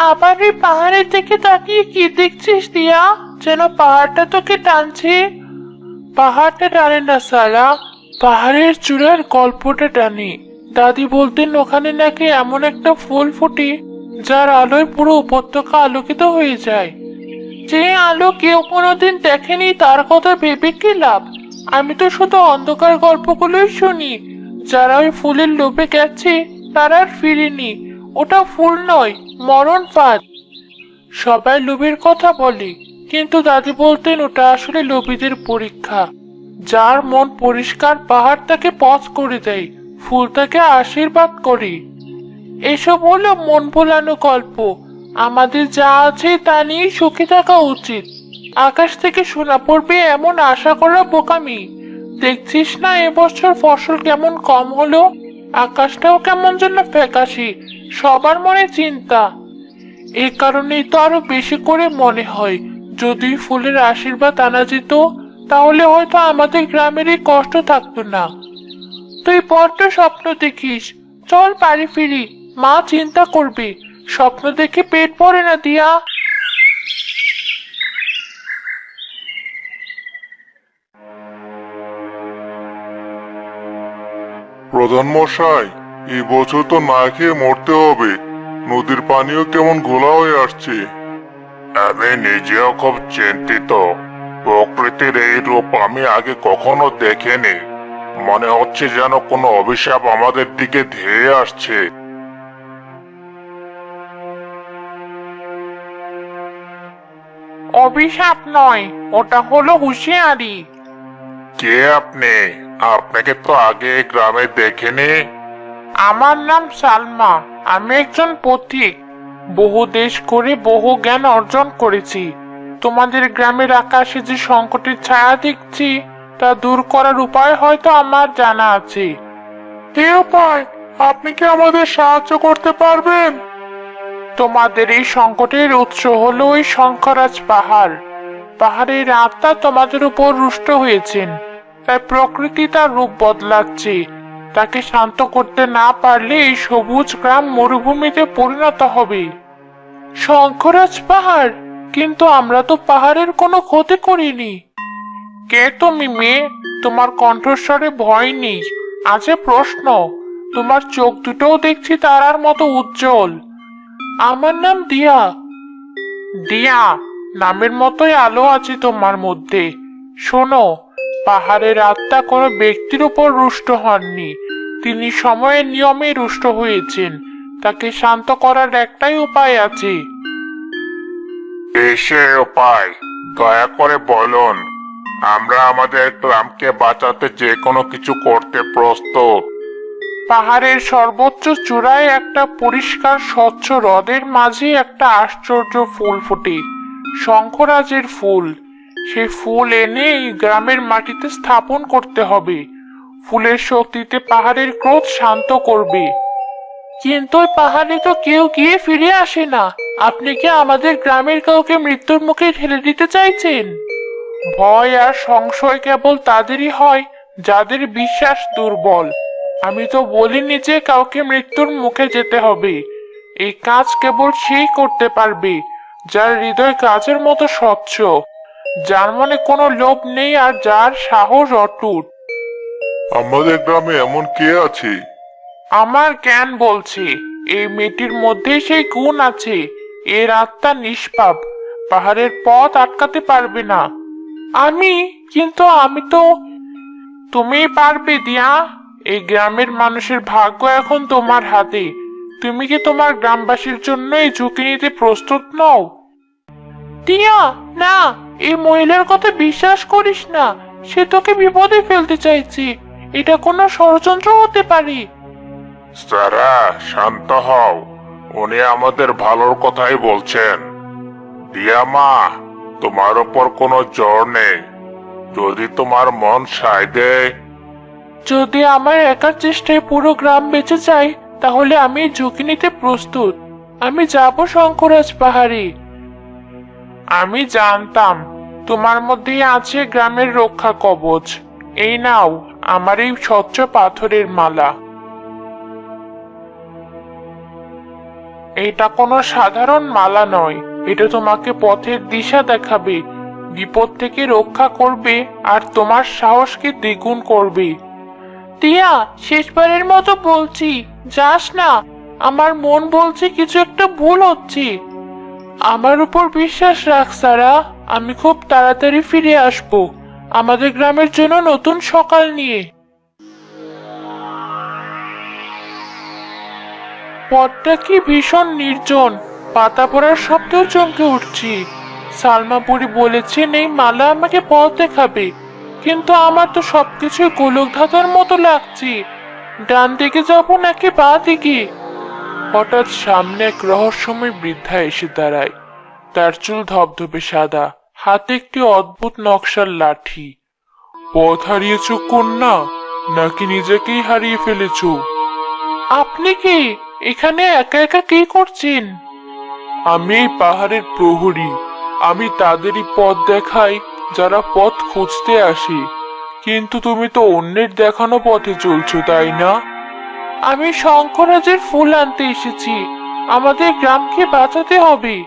আবার এই পাহাড়ের দিকে তাকিয়ে কি দেখছিস দিয়া? যেন পাহাড়টা তোকে টানছে। পাহাড়টা টানে না, সালা। পাহাড়ের চূড়ার গল্পটা টানে। দাদি বলতেন, ওখানে নাকি এমন একটা ফুল ফুটে, যার আলোয় পুরো উপত্যকা আলোকিত হয়ে যায়। যে আলো কেউ কোনোদিন দেখেনি, তার কথা ভেবে কি লাভ? আমি তো শুধু অন্ধকার গল্পগুলোই শুনি। যারা ওই ফুলের লোভে গেছে, তারা আর ফিরেনি। ওটা ফুল নয়, মরণ ফাঁদ। সবাই লোভের কথা বলে, কিন্তু দাদি বলতেন ওটা আসলে লোভীদের পরীক্ষা। যার মন পরিষ্কার পাহাড় তাকে পথ করে দেয়, ফুল তাকে আশীর্বাদ করে। এসব হলো মন ভোলানো গল্প। আমাদের যা আছে তা নিয়ে সুখী থাকা উচিত। আকাশ থেকে সোনা পড়বে এমন আশা করা বোকামি। দেখছিস না এবছর ফসল কেমন কম হলো? আকাশটাও কেমন যেন ফ্যাকাশি, সবার মনে চিন্তা। এই কারণেই তো আরও বেশি করে মনে হয়, যদি ফুলের আশীর্বাদ আনা যেত, তাহলে হয়তো আমাদের গ্রামের এই কষ্ট থাকতো না। তুই বড্ড স্বপ্ন দেখিস। চল বাড়ি ফিরি, মা চিন্তা করবে, স্বপ্ন দেখে পেট ভরে না দিয়া। প্রধান মশাই এই বছর তো না খেয়ে মরতে হবে। নদীর পানিও কেমন ঘোলা হয়ে আসছে। আমি নিজেও খুব চিন্তিত। প্রকৃতির এই রূপ আমি আগে কখনো দেখিনি। মনে হচ্ছে যেন কোনো অভিশাপ আমাদের দিকে ধেয়ে আসছে। অভিশাপ নয় ওটা হলো হুঁশিয়ারি। কে আপনি? আপনাকে তো আগে এই গ্রামে দেখিনি। আমার নাম সালমা। আমি একজন পথিক বহু দেশ করে বহু জ্ঞান অর্জন করেছি। তোমাদের গ্রামের আকাশে যে সংকটের ছায়া দেখছি তা দূর করার উপায় হয়তো আমার জানা আছে। কে উপায় আপনি কি আমাদের সাহায্য করতে পারবেন? তোমাদের এই সংকটের উৎস হলো ওই শঙ্করাজ পাহাড়। পাহাড়ের আত্মা তোমাদের উপর রুষ্ট হয়েছেন। তাই প্রকৃতি তার রূপ বদলাচ্ছে। তাকে শান্ত করতে না পারলে এই সবুজ গ্রাম মরুভূমিতে পরিণত হবে। শঙ্করাজ পাহাড়, কিন্তু আমরা তো পাহাড়ের কোনো ক্ষতি করিনি। কে তুমি মেয়ে? তোমার কণ্ঠস্বরে ভয় নেই। আছে প্রশ্ন। তোমার চোখ দুটোও দেখছি তারার মতো উজ্জ্বল। আমার নাম দিয়া। দিয়া, নামের মতোই আলো আছে তোমার মধ্যে। শোনো পাহাড়ের আত্মা কোনো ব্যক্তির উপর রুষ্ট হননি। তিনি সময়ের নিয়মে রুষ্ট হয়েছেন। তাকে শান্ত করার একটাই উপায় আছে। এসে উপায় দয়া করে বলুন আমরা আমাদের গ্রামকে বাঁচাতে যে কোনো কিছু করতে প্রস্তুত। পাহাড়ের সর্বোচ্চ চূড়ায় একটা পরিষ্কার স্বচ্ছ হ্রদের মাঝে একটা আশ্চর্য ফুল ফোটে। শঙ্করাজের ফুল। সেই ফুল এনে এই গ্রামের মাটিতে স্থাপন করতে হবে। ফুলের শক্তিতে পাহাড়ের ক্রোধ শান্ত করবে। কিন্তু ওই পাহাড়ে তো কেউ গিয়ে ফিরে আসে না। আপনি কি আমাদের গ্রামের কাউকে মৃত্যুর মুখে ঠেলে দিতে চাইছেন? ভয় আর সংশয় কেবল তাদেরই হয়, যাদের বিশ্বাস দুর্বল। আমি তো বলিনি যে কাউকে মৃত্যুর মুখে যেতে হবে। এই কাজ কেবল সেই করতে পারবে, যার হৃদয় কাজের মতো স্বচ্ছ। যার মনে কোনো লোভ নেই আর যার সাহস অটুট। আমাদের গ্রামে এমন কে আছে? আমার জ্ঞান বলছে এই মেয়েটির মধ্যে সেই গুণ আছে। এর আত্মা নিষ্পাপ পাহাড়ের পথ আটকাতে পারবে না। আমি? কিন্তু আমি তো তুমি পারবে দিয়া। এই গ্রামের মানুষের ভাগ্য এখন তোমার হাতে। তুমি কি তোমার গ্রামবাসীর জন্য এই ঝুঁকি নিতে প্রস্তুত নও? টিয়া না। এই মহিলার কথা বিশ্বাস করিস না সে তোকে বিপদে ফেলতে চাইছে। এটা কোনো ষড়যন্ত্র হতে পারে। সারা শান্ত হও। উনি আমাদের ভালোর কথাই বলছেন। দিয়া মা তোমার ওপর কোনো জ্বর নেই। যদি তোমার মন সায় দেয়। যদি আমার একার চেষ্টায় পুরো গ্রাম বেঁচে যায় তাহলে আমি ঝুঁকি নিতে প্রস্তুত। আমি যাব শঙ্করাজ পাহাড়ে। আমি জানতাম তোমার মধ্যেই আছে গ্রামের রক্ষা কবচ। এই নাও, আমার এই স্বচ্ছ পাথরের মালা। এটা কোনো সাধারণ মালা নয়, এটা তোমাকে পথের দিশা দেখাবে। বিপদ থেকে রক্ষা করবে আর তোমার সাহসকে দ্বিগুণ করবে। টিয়া, শেষবারের মতো বলছি, যাস না। আমার মন বলছে কিছু একটা ভুল হচ্ছে। আমার উপর বিশ্বাস রাখ, সারা। আমি খুব তাড়াতাড়ি ফিরে আসব। আমাদের গ্রামের জন্য নতুন সকাল নিয়ে। পথটা কি ভীষণ নির্জন। পাতা পড়ার শব্দেও চমকে উঠছি। সালমা বুড়ি বলেছেন, এই মালা আমাকে পথ দেখাবে। কিন্তু আমার তো সবকিছুই গোলক ধাঁধার মতো লাগছে। ডান দিকে যাব নাকি বা দিকে? হঠাৎ সামনে এক রহস্যময় বৃদ্ধা এসে দাঁড়ায়। তার চুল ধবধবে সাদা, হাতে একটি অদ্ভুত নকশার লাঠি। পথ হারিয়েছ কন্যা, নাকি নিজেকেই হারিয়ে ফেলেছ? আপনি কি এখানে একা একা কি করছেন? আমি এই পাহাড়ের প্রহরী। আমি তাদেরই পথ দেখাই, যারা পথ খুঁজতে আসে। কিন্তু তুমি তো অন্যের দেখানো পথে চলছো, তাই না? আমি শঙ্করাজের ফুল আনতে এসেছি। আমাদের গ্রামকে বাঁচাতে হবে।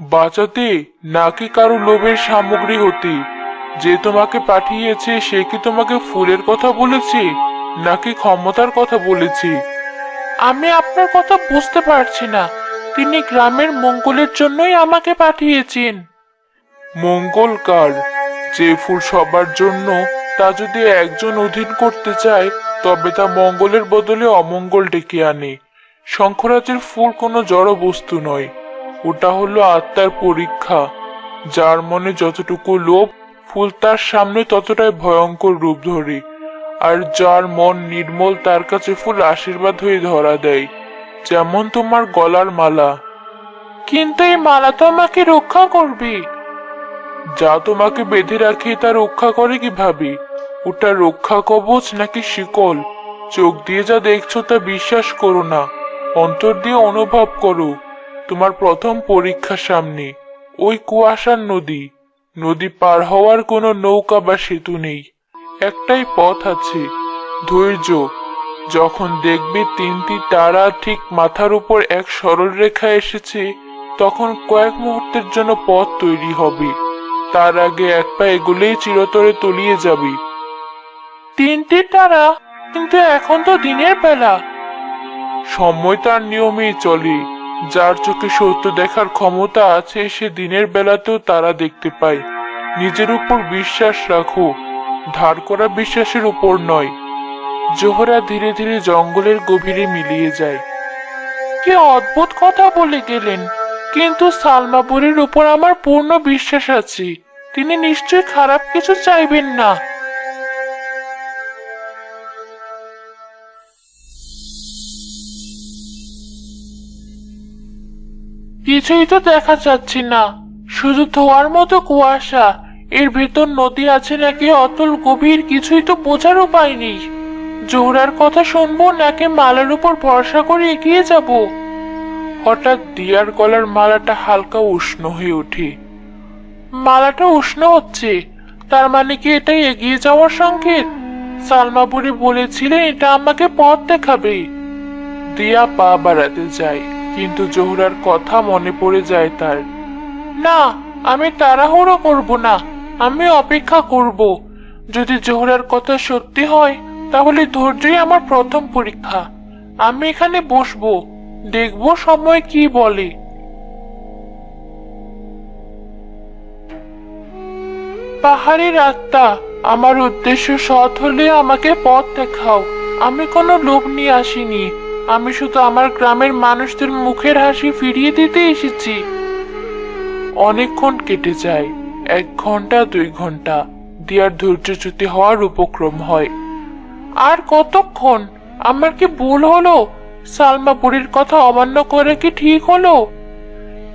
বাঁচাতে নাকি কারও লোভের সামগ্রী হতে। যে তোমাকে পাঠিয়েছে সে কি তোমাকে ফুলের কথা বলেছে? নাকি ক্ষমতার কথা বলেছে? আমি আপনার কথা বুঝতে পারছি না। তিনি গ্রামের মঙ্গলের জন্যই আমাকে পাঠিয়েছেন। মঙ্গল কার? যে ফুল সবার জন্য তা যদি একজন অধীন করতে চায় তবে তা মঙ্গলের বদলে অমঙ্গল ডেকে আনে। শঙ্করাজের ফুল কোনো জড় বস্তু নয়। ওটা হলো আত্মার পরীক্ষা। যার মনে যতটুকু লোভ, ফুল তার সামনে ততটাই ভয়ঙ্কর রূপ ধরে। আর যার মন নির্মল, তার কাছে ফুল আশীর্বাদ হয়ে ধরা দেয়। যেমন তোমার গলার মালা। কিন্তু এই মালা তো আমাকে রক্ষা করবে। যা তোমাকে বেঁধে রাখে তা রক্ষা করে কীভাবে? ওটা রক্ষা কবচ নাকি শিকল? চোখ দিয়ে যা দেখছ তা বিশ্বাস করো না। অন্তর দিয়ে অনুভব করো। তোমার প্রথম পরীক্ষা সামনে। ওই কুয়াশার নদী। নদী পার হওয়ার কোনো নৌকা বা সেতু নেই। একটাই পথ আছে। ধৈর্য। যখন দেখবে তিনটি তারা ঠিক মাথার উপর এক সরল রেখা এসেছে, তখন কয়েক মুহূর্তের জন্য পথ তৈরি হবে। তার আগে এক পা এগুলেই চিরতরে তলিয়ে যাবে। তিনটি তারা কিন্তু এখন তো দিনের বেলা। সময় তার নিয়মেই চলে। যার চোখে সত্য দেখার ক্ষমতা আছে সে দিনের বেলাতেও তারা দেখতে পায়। নিজের উপর বিশ্বাস রাখো। ধার করা বিশ্বাসের উপর নয়। জোহরা ধীরে ধীরে জঙ্গলের গভীরে মিলিয়ে যায়। কি অদ্ভুত কথা বলে গেলেন। কিন্তু সালমাপুরের উপর আমার পূর্ণ বিশ্বাস আছে। তিনি নিশ্চয়ই খারাপ কিছু চাইবেন না। কিছুই তো দেখা যাচ্ছে না। শুধু ধোয়ার মতো কুয়াশা। এর ভেতর নদী আছে নাকি অতল গভীর কিছুই তো বোঝার উপায় নেই জোহরার কথা শুনব নাকি মালার উপর ভরসা করে এগিয়ে যাব? হঠাৎ দিয়ার গলার মালাটা হালকা উষ্ণ হয়ে ওঠে মালাটা উষ্ণ হচ্ছে। তার মানে কি এটাই এগিয়ে যাওয়ার সংকেত? সালমা বুড়ি বলেছিলেন, এটা আমাকে পথ দেখাবে। দিয়া পা বাড়াতে যায়। কিন্তু জোহরার কথা মনে পড়ে যায় তার। না, আমি তাড়াহুড়ো করব না, আমি অপেক্ষা করব। যদি জোহরার কথা সত্যি হয়, তাহলে ধৈর্যই আমার প্রথম পরীক্ষা। আমি এখানে বসবো, দেখব সময় কি বলে। পাহাড়ি রাস্তা আমার উদ্দেশ্য সৎ হলে আমাকে পথ দেখাও। আমি কোনো লোভ নিয়ে আসিনি। আমি শুধু আমার গ্রামের মানুষদের মুখের হাসি ফিরিয়ে দিতে এসেছি। অনেকক্ষণ কেটে যায়, এক ঘণ্টা, দুই ঘণ্টা। দিয়ার ধৈর্যচ্যুতি হওয়ার উপক্রম হয়। আর কতক্ষণ? আমার কি ভুল হলো? সালমা বুড়ির কথা অমান্য করে কি ঠিক হলো?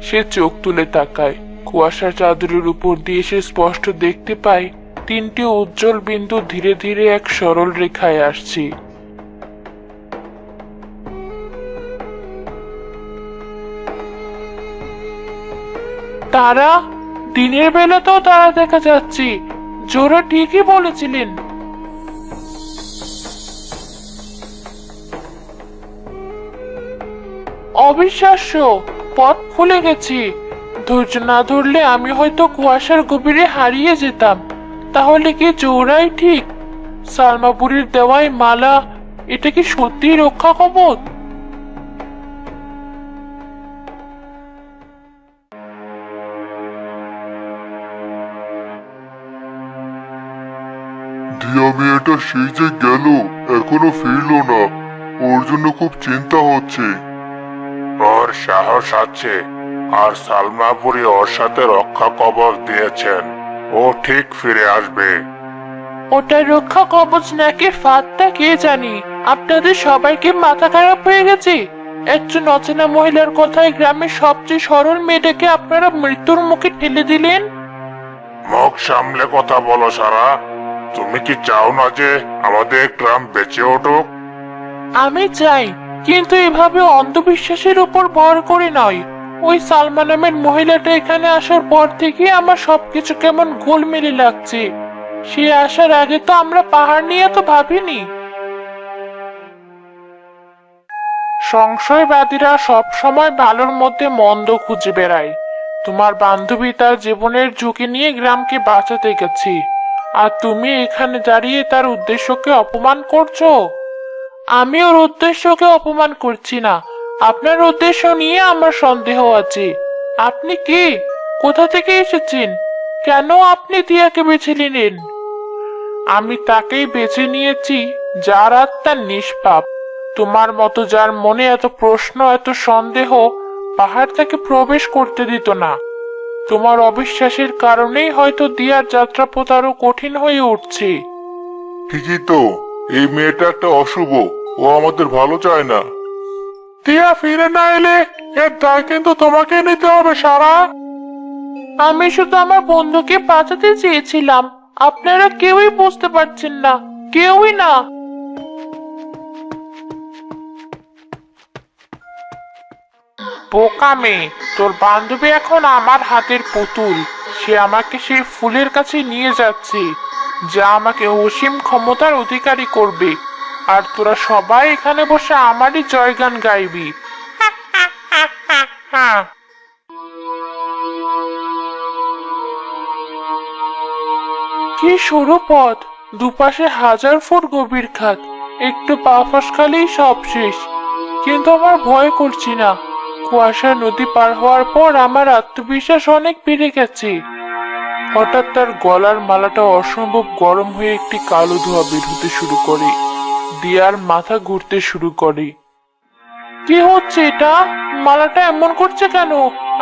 সে চোখ তুলে তাকায়। কুয়াশার চাদরের উপর দিয়ে সে স্পষ্ট দেখতে পায়, তিনটি উজ্জ্বল বিন্দু ধীরে ধীরে এক সরল রেখায় আসছে। তারা দিনের বেলাতেও তারা দেখা যাচ্ছে। জোরা ঠিকই বলেছিলেন। অবিশ্বাস্য, পথ খুলে গেছি। ধৈর্য না ধরলে আমি হয়তো কুয়াশার গভীরে হারিয়ে যেতাম। তাহলে কি জোড়াই ঠিক? সালমাপুরীর দেওয়াই মালা, এটা কি সত্যিই রক্ষা কবচ দিয়া মেয়েটা সেই যে গেল এখনও ফিরলো না। ওর জন্য খুব চিন্তা হচ্ছে। ওর সাহস আছে আর সালমাপুরি ওর সাথে রক্ষা কবচ দিয়েছেন। ও ঠিক ফিরে আসবে। ওটা রক্ষা কবচ নাকি ফাঁদটা কে জানি? আপনাদের সবাইকে মাথা খারাপ হয়ে গেছে? একজন অচেনা মহিলার কথায় গ্রামের সবচেয়ে সরল মেয়েটাকে আপনারা মৃত্যুর মুখে ঠেলে দিলেন? মুখ সামলে কথা বলো সারা। তুমি কি চাও না যে আমাদের গ্রাম বেঁচে উঠুক? আমি চাই, কিন্তু এভাবে অন্ধবিশ্বাসের উপর ভর করে নয়। ওই সালমা নামের মহিলাটা এখানে আসার পর থেকে আমার সবকিছু কেমন গোলমেলে লাগছে। সে আসার আগে তো আমরা পাহাড় নিয়ে তো ভাবিনি। সংশয়বাদীরা সব সময় ভালোর মধ্যে মন্দ খুঁজে বেড়ায়। তোমার বান্ধবী তার জীবনের ঝুঁকি নিয়ে গ্রামকে বাঁচাতে গেছে। আর তুমি এখানে দাঁড়িয়ে তার উদ্দেশ্যকে অপমান করছ? আমি ওর উদ্দেশ্যকে অপমান করছি না। আপনার উদ্দেশ্য নিয়ে আমার সন্দেহ আছে। আপনি কে? কোথা থেকে এসেছেন? কেন আপনি দিয়াকে বেছে নিলেন? আমি তাকেই বেছে নিয়েছি, যার আত্মার নিষ্পাপ। তোমার মতো যার মনে এত প্রশ্ন, এত সন্দেহ, পাহাড় তাকে প্রবেশ করতে দিত না। তোমার অবিশ্বাসের কারণেই হয়তো দিয়ার যাত্রাপথ আরও কঠিন হয়ে উঠছে। ঠিকই তো এই মেয়েটা একটা অশুভ ও আমাদের ভালো চায় না। টিয়া ফিরে না এলে এর দায় কিন্তু তোমাকে নিতে হবে সারা। আমি শুধু আমার বন্ধুকে বাঁচাতে চেয়েছিলাম। আপনারা কেউই বুঝতে পারছেন না কেউই না। বোকা মেয়ে তোর বান্ধবী এখন আমার হাতের পুতুল। সে আমাকে সেই ফুলের কাছে নিয়ে যাচ্ছে, যা আমাকে অসীম ক্ষমতার অধিকারী করবে। আর তোরা সবাই এখানে বসে আমারই জয়গান গাইবি। কি সরু পথ। দুপাশে হাজার ফুট গভীর খাত। একটু পা ফসকালেই সব শেষ। কিন্তু আমার ভয় করছি না। কুয়াশা নদী পার হওয়ার পর আমার আত্মবিশ্বাস অনেক বেড়ে গেছে। হঠাৎ তার গলার মালাটা অসম্ভব গরম হয়ে একটি কালো ধোঁয়া বের হতে শুরু করে দিয়ার মাথা ঘুরতে শুরু করে। কি হচ্ছে এটা? মালাটা এমন করছে কেন?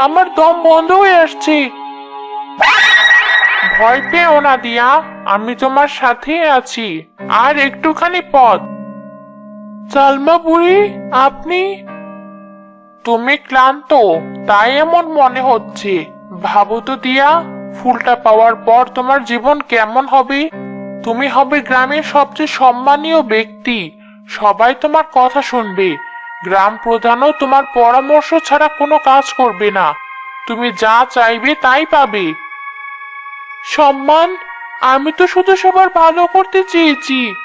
আমার দম বন্ধ হয়ে আসছে। ভয় পেও না দিয়া, আমি তোমার সাথে আছি, আর একটুখানি পথ। সালমা বুড়ি, আপনি তুমি ক্লান্ত, তাই এমন মনে হচ্ছে। ভাবো তো দিয়া, ফুলটা পাওয়ার পর তোমার জীবন কেমন হবে? তুমি হবে গ্রামের সবচেয়ে সম্মানীয় ব্যক্তি। সবাই তোমার কথা শুনবে। গ্রাম প্রধানও তোমার পরামর্শ ছাড়া কোনো কাজ করবে না। তুমি যা চাইবে তাই পাবে। সম্মান, আমি তো শুধু সবার ভালো করতে চেয়েছি।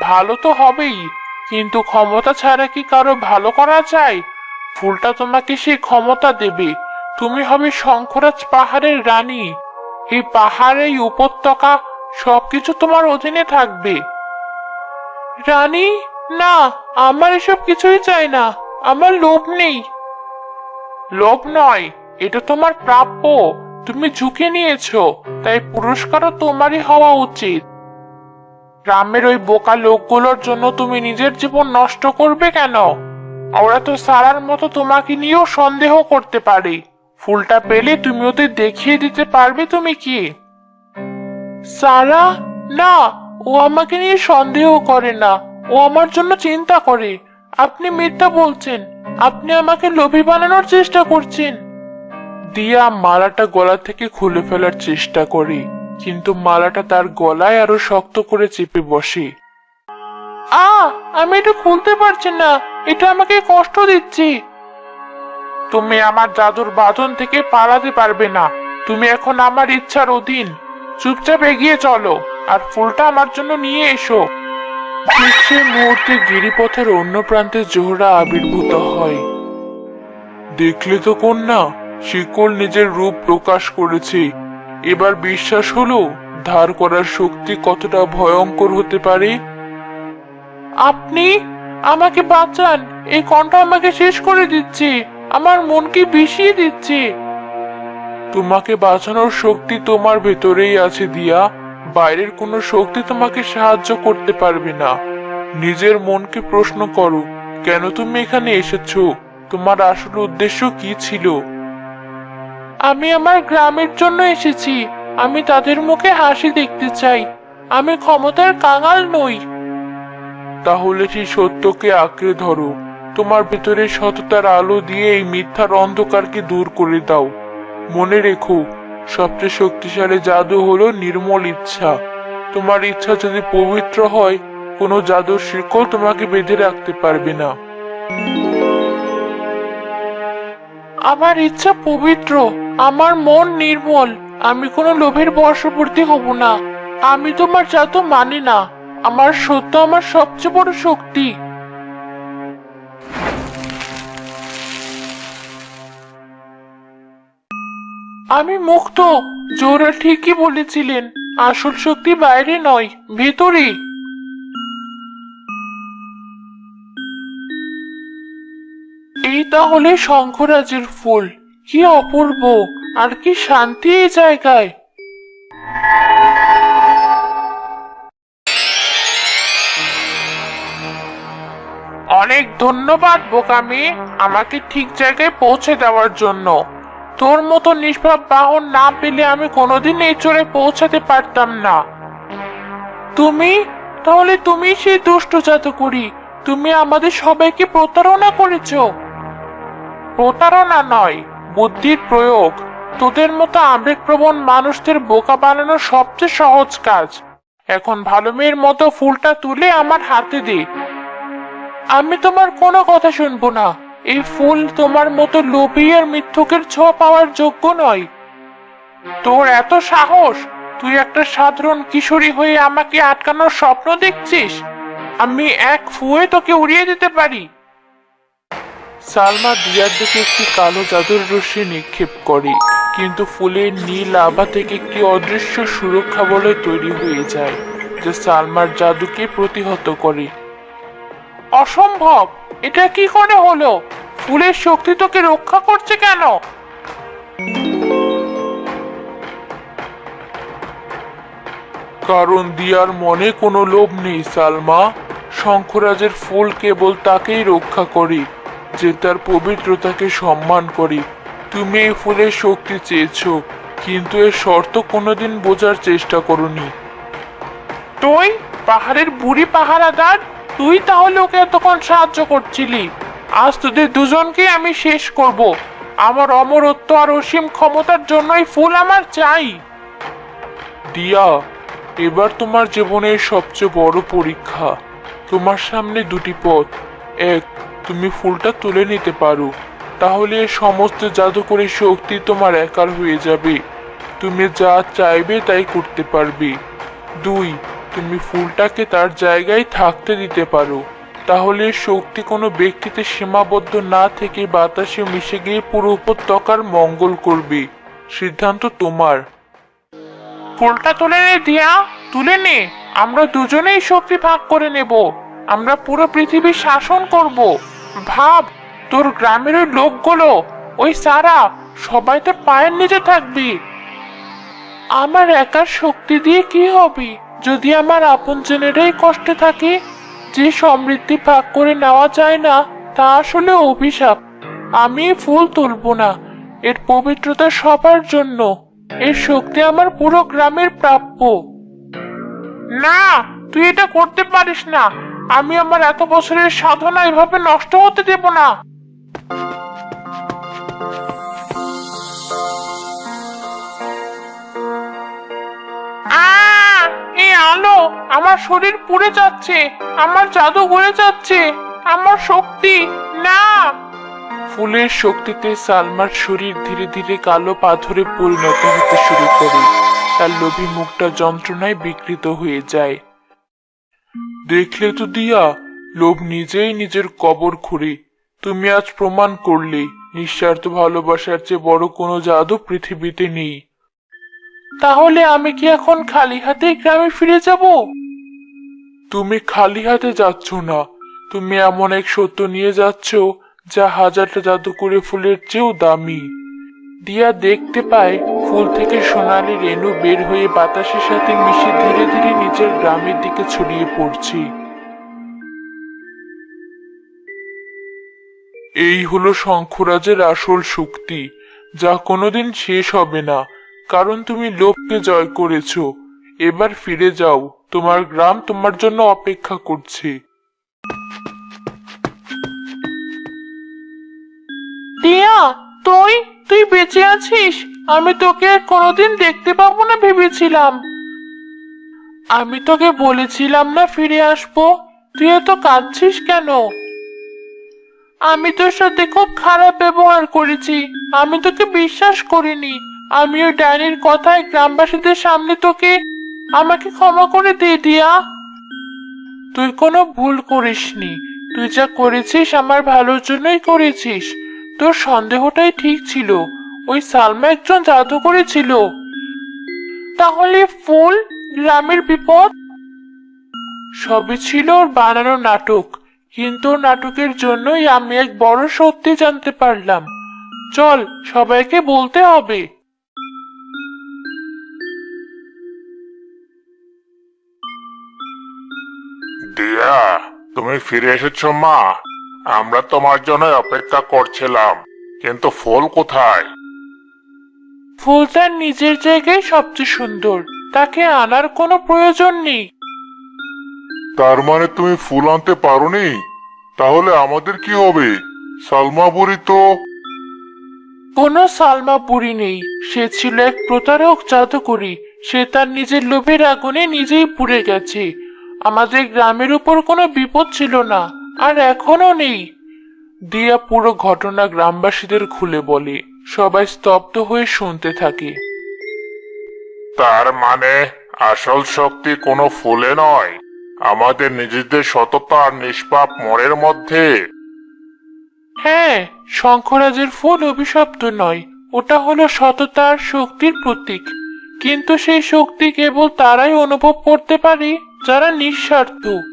ভালো তো হবেই। কিন্তু ক্ষমতা ছাড়া কি কারও ভালো করা যায়? ফুলটা তোমাকে সেই ক্ষমতা দেবে। তুমি হবে শঙ্করাজ পাহাড়ের রানী। এই পাহাড়ে এই উপত্যকা সবকিছু তোমার অধীনে থাকবে। রানী? না, আমার এসব কিছুই চাই না। আমার লোভ নেই। লোভ নয়, এটা তোমার প্রাপ্য। তুমি ঝুঁকে নিয়েছো, তাই পুরস্কারও তোমারই হওয়া উচিত। গ্রামের ওই বোকা লোকগুলোর জন্য তুমি নিজের জীবন নষ্ট করবে কেন? ওরা তো সারার মতো তোমাকে নিয়েও সন্দেহ করতে পারে। ফুলটা পেলে তুমি ওদের দেখিয়ে দিতে পারবে তুমি কি? সারা? না, ও আমাকে নিয়ে সন্দেহ করে না। ও আমার জন্য চিন্তা করে। আপনি মিথ্যা বলছেন। আপনি আমাকে লোভী বানানোর চেষ্টা করছেন। দিয়া মালাটা গলা থেকে খুলে ফেলার চেষ্টা করে। কিন্তু মালাটা তার গলায় আরও শক্ত করে চেপে বসে। আ, আমি এটা খুলতে পারছি না। এটা আমাকে কষ্ট দিচ্ছে। তুমি আমার জাদুর বাঁধন থেকে পালাতে পারবে না। তুমি এখন আমার ইচ্ছার অধীন। চুপচাপ এগিয়ে চলো আর ফুলটা আমার জন্য নিয়ে এসো। সেই মুহূর্তে গিরিপথের অন্য প্রান্তে জোহরা আবির্ভূত হয়। দেখলে তো কন্যা শিকল নিজের রূপ প্রকাশ করেছে। এবার বিশ্বাস হলো, ধার করার শক্তি কতটা ভয়ঙ্কর হতে পারে? আপনি আমাকে বাঁচান, এই কণ্ঠ আমাকে শেষ করে দিচ্ছে, আমার মনকে বিষিয়ে দিচ্ছে। তোমাকে বাঁচানোর শক্তি তোমার ভেতরেই আছে দিয়া, বাইরের কোনো শক্তি তোমাকে সাহায্য করতে পারবে না। নিজের মনকে প্রশ্ন করো, কেন তুমি এখানে এসেছ? তোমার আসল উদ্দেশ্য কি ছিল? আমি আমার গ্রামের জন্য এসেছি। আমি তাদের মুখে হাসি দেখতে চাই। আমি ক্ষমতার কাঙাল নই। তাহলে সেই সত্যকে আঁকড়ে ধরো। তোমার ভেতরে সততার আলো দিয়ে এই মিথ্যার অন্ধকারকে দূর করে দাও। মনে রেখো, সবচেয়ে শক্তিশালী জাদু হলো নির্মল ইচ্ছা। তোমার ইচ্ছা যদি পবিত্র হয়, কোনো জাদুর শিকল তোমাকে বেঁধে রাখতে পারবে না। আমার ইচ্ছা পবিত্র, আমার মন নির্মল, আমি কোনো লোভের বর্ষবর্তী হব না। আমি তোমার জাদু মানি না, আমার সত্য আমার সবচেয়ে বড় শক্তি। আমি মুক্ত, জোরা ঠিকই বলেছিলেন, আসল শক্তি বাইরে নয় ভেতরে তাহলে শঙ্খরাজের ফুল। কি অপূর্ব! আর কি শান্তি এই জায়গায়! অনেক ধন্যবাদ বোকামি আমাকে ঠিক জায়গায় পৌঁছে দেওয়ার জন্য। তোর মতো নিষ্পাপ বাহন না পেলে আমি কোনোদিন এই চড়ে পৌঁছাতে পারতাম না। তুমি? তাহলে তুমি সেই দুষ্ট জাদুকরি। তুমি আমাদের সবাইকে প্রতারণা করেছ। প্রতারণা নয়, বুদ্ধির প্রয়োগ। তোদের মতো আবেগপ্রবণ মানুষদের বোকা বানানো সবচেয়ে সহজ কাজ। এখন ভালো মেয়ের মতো ফুলটা তুলে আমার হাতে দে। আমি তোমার কোনো কথা শুনব না। এই ফুল তোমার মতো লোভী আর মিথ্যুকের ছোঁয়া পাওয়ার যোগ্য নয়। তোর এত সাহস, তুই একটা সাধারণ কিশোরী হয়ে আমাকে আটকানোর স্বপ্ন দেখছিস? আমি এক ফুয়ে তোকে উড়িয়ে দিতে পারি। সালমা দিয়ার দিকে একটি কালো জাদুর রশ্মি নিক্ষেপ করে, কিন্তু ফুলের নীল আভা থেকে একটি অদৃশ্য সুরক্ষা বলয় তৈরি হয়ে যায়, যা সালমার জাদুকে প্রতিহত করে। অসম্ভব! এটা কি করে হলো? ফুলের শক্তি তোকে রক্ষা করছে কেন? কারণ দিয়ার মনে কোনো লোভ নেই, সালমা। শঙ্খরাজের ফুল কেবল তাকেই রক্ষা করে। যে তার পবিত্রতাকে সম্মান করে। তুমি এই ফুলের শক্তি চেয়েছো কিন্তু এর শর্ত কোনোদিন বোঝার চেষ্টা করনি। তুই? পাহাড়ের বুড়ি পাহারাদার? তুই তাহলে ওকে এতক্ষণ সাহায্য করছিলি। আজ তোদের দুজনকে আমি শেষ করব। আমার অমরত্ব আর অসীম ক্ষমতার জন্যই ফুল আমার চাই। দিয়া এবার তোমার জীবনের সবচেয়ে বড় পরীক্ষা। তোমার সামনে দুটি পথ। এক তুমি ফুলটা তুলে নিতে পারো। তাহলে সমস্ত জাদুকরী শক্তি তোমার একার হয়ে যাবে। তুমি যা চাইবে তাই করতে পারবে। দুই, তুমি ফুলটাকে তার জায়গায় থাকতে দিতে পারো। তাহলে শক্তি কোনো ব্যক্তিতে সীমাবদ্ধ না থেকে বাতাসে মিশে গিয়ে পুরো উপত্যকার মঙ্গল করবে। সিদ্ধান্ত তোমার। ফুলটা তুলে নে দিয়া, তুলে নে। আমরা দুজনেই শক্তি ভাগ করে নেব। আমরা পুরো পৃথিবী শাসন করব। ভাব, তোর গ্রামের ওই লোকগুলো, ওই সারা, সবাই তোর পায়ের নিচে থাকবি। আমার একার শক্তি দিয়ে কি হবে? যদি আমার আপনজনেরাই কষ্টে থাকে, যে সমৃদ্ধি ভাগ করে নেওয়া যায় না, তা আসলে অভিশাপ। আমি ফুল তুলবো না, এর পবিত্রতা সবার জন্য। এর শক্তি আমার পুরো গ্রামের প্রাপ্য। না, তুই এটা করতে পারিস না। আমি আমার এত বছরের সাধনা এভাবে নষ্ট হতে দেব না। আলো আমার শরীর পুড়ে যাচ্ছে, আমার জাদু গড়ে যাচ্ছে, আমার শক্তি, না। ফুলের শক্তিতে সালমার শরীর ধীরে ধীরে কালো পাথরে পরিণত হতে শুরু করে। তার লোভী মুখটা যন্ত্রণায় বিকৃত হয়ে যায়। দেখলে তো দিয়া, লোভ নিজেই নিজের কবর খুঁড়ে। তুমি আজ প্রমাণ করলে, নিঃস্বার্থ ভালোবাসার চেয়ে বড় কোনো জাদু পৃথিবীতে নেই। তাহলে আমি কি এখন খালি হাতে গ্রামে ফিরে যাব? তুমি খালি হাতে যাচ্ছ না। তুমি এমন এক সত্য নিয়ে যাচ্ছ, যা হাজারটা জাদুকরি ফুলের চেয়েও দামি। দিয়া দেখতে পায় ফুল থেকে সোনালি রেণু বের হয়ে বাতাসের সাথে মিশে ধীরে ধীরে নিজের গ্রামের দিকে ছড়িয়ে পড়ছে। এই হলো শঙ্খরাজের আসল শক্তি, যা কোনোদিন শেষ হবে না, কারণ তুমি লোভকে জয় করেছ। এবার ফিরে যাও, তোমার গ্রাম তোমার জন্য অপেক্ষা করছে। টিয়া তুই? তুই বেঁচে আছিস? আমি তোকে আর কোনোদিন দেখতে পাবো না ভেবেছিলাম। আমি তোকে বলেছিলাম না ফিরে আসব। তুই এত কাঁদছিস কেন? আমি তোর সাথে খুব খারাপ ব্যবহার করেছি। আমি তোকে বিশ্বাস করিনি। আমি ওই ডাইনির কথায় গ্রামবাসীদের সামনে তোকে আমাকে ক্ষমা করে দিয়ে দিয়া। তুই কোনো ভুল করিসনি। তুই যা করেছিস, আমার ভালোর জন্যই করেছিস। তোর সন্দেহটাই ঠিক ছিল। ওই সালমা একজন জাদুকরি ছিল। তাহলে ফুল, গ্রামের বিপদ? সবই ছিল ওর বানানো নাটক। কিন্তু নাটকের জন্যই আমি এক বড় সত্যি জানতে পারলাম। চল, সবাইকে বলতে হবে। দিয়া, তুমি ফিরে এসেছ মা। আমরা তোমার জন্য অপেক্ষা করছিলাম। কিন্তু ফুল কোথায়? ফুল তার নিজের জায়গায় সবচেয়ে সুন্দর। তাকে আনার কোনো প্রয়োজন নেই। তার মানে তুমি ফুল আনতে পারোনি? তাহলে আমাদের কি হবে? সালমা বুড়ি তো কোনো সালমা পুরি নেই। সে ছিল এক প্রতারক জাদুকরি। সে তার নিজের লোভের আগুনে নিজেই পুড়ে গেছে। আমাদের গ্রামের উপর কোনো বিপদ ছিল না আর এখনও নেই। দিয়া পুরো ঘটনা গ্রামবাসীদের খুলে বলে। সবাই স্তব্ধ হয়ে শুনতে থাকে। তার মানে আসল শক্তি কোনো ফুলে নয়। আমাদের নিজেদের সততা আর নিষ্পাপ মনের মধ্যে। হ্যাঁ শঙ্করাজের ফুল অভিশপ্ত নয়। ওটা হলো সততার শক্তির প্রতীক। কিন্তু সেই শক্তি কেবল তারাই অনুভব করতে পারে যারা নিঃস্বার্থ।